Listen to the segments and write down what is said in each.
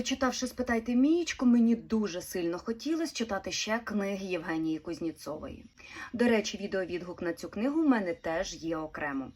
Прочитавши спитайте Мієчку, мені дуже сильно хотілося читати ще книги Євгенії Кузніцової. До речі, відеовідгук на цю книгу в мене теж є окремо.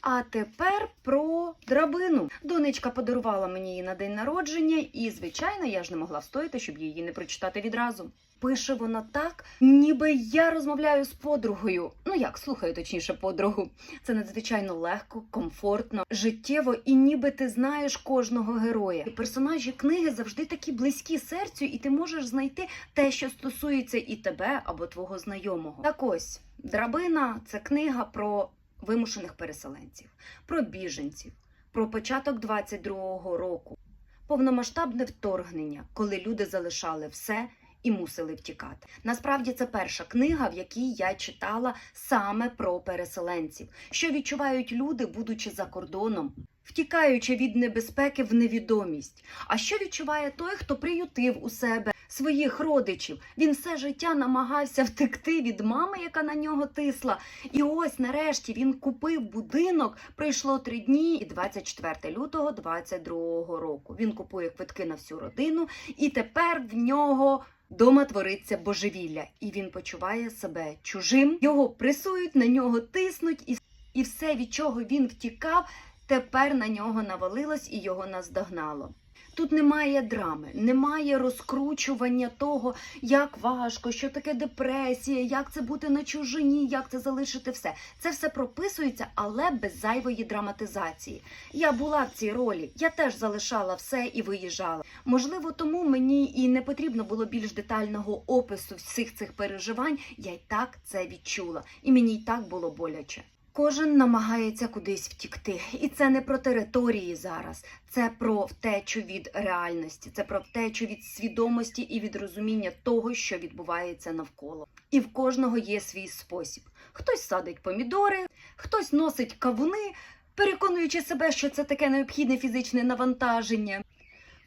А тепер про драбину. Донечка подарувала мені її на день народження, і, звичайно, я ж не могла встояти, щоб її не прочитати відразу. Пише вона так, ніби я розмовляю з подругою. Ну як, слухаю точніше подругу. Це надзвичайно легко, комфортно, життєво, і ніби ти знаєш кожного героя. І персонажі книги завжди такі близькі серцю, і ти можеш знайти те, що стосується і тебе або твого знайомого. Так ось драбина це книга про вимушених переселенців, про біженців, про початок 22-го року, повномасштабне вторгнення, коли люди залишали все і мусили втікати. Насправді це перша книга, в якій я читала саме про переселенців, що відчувають люди, будучи за кордоном. Втікаючи від небезпеки в невідомість. А що відчуває той, хто приютив у себе своїх родичів? Він все життя намагався втекти від мами, яка на нього тисла. І ось нарешті він купив будинок. Пройшло три дні, і 24 лютого 22 року. Він купує квитки на всю родину, і тепер в нього. Дома твориться божевілля, і він почуває себе чужим. Його пресують, на нього тиснуть, і, і все, від чого він втікав, тепер на нього навалилось і його наздогнало. Тут немає драми, немає розкручування того, як важко, що таке депресія, як це бути на чужині, як це залишити все. Це все прописується, але без зайвої драматизації. Я була в цій ролі, я теж залишала все і виїжджала. Можливо, тому мені і не потрібно було більш детального опису всіх цих переживань. Я й так це відчула, і мені й так було боляче. Кожен намагається кудись втікти, і це не про території зараз, це про втечу від реальності, це про втечу від свідомості і від розуміння того, що відбувається навколо. І в кожного є свій спосіб. Хтось садить помідори, хтось носить кавуни, переконуючи себе, що це таке необхідне фізичне навантаження.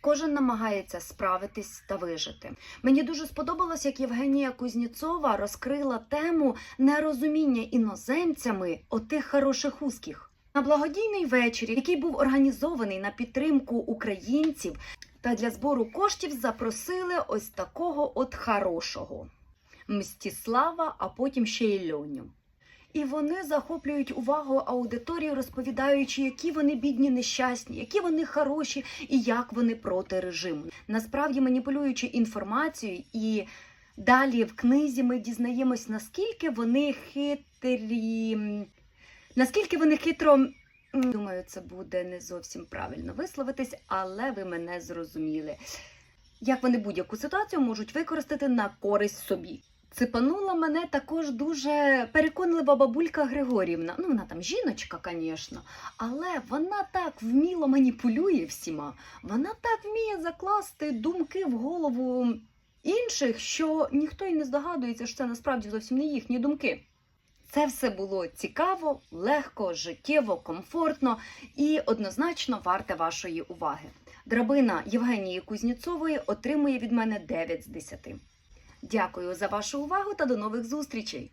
Кожен намагається справитись та вижити. Мені дуже сподобалось, як Євгенія Кузніцова розкрила тему нерозуміння іноземцями отих хороших узких. На благодійний вечір, який був організований на підтримку українців, та для збору коштів запросили ось такого от хорошого Мстіслава, а потім ще й Льоню. І вони захоплюють увагу аудиторії, розповідаючи, які вони бідні, нещасні, які вони хороші і як вони проти режиму. Насправді маніпулюючи інформацією, і далі в книзі ми дізнаємось, наскільки вони хитрі, наскільки вони хитро. Думаю, це буде не зовсім правильно висловитись, але ви мене зрозуміли. Як вони будь-яку ситуацію можуть використати на користь собі. Ципанула мене також дуже переконлива бабулька Григорівна. Ну, вона там жіночка, звісно, але вона так вміло маніпулює всіма. Вона так вміє закласти думки в голову інших, що ніхто й не здогадується, що це насправді зовсім не їхні думки. Це все було цікаво, легко, життєво, комфортно і однозначно варте вашої уваги. Драбина Євгенії Кузніцової отримує від мене 9 з 10. Дякую за вашу увагу та до нових зустрічей!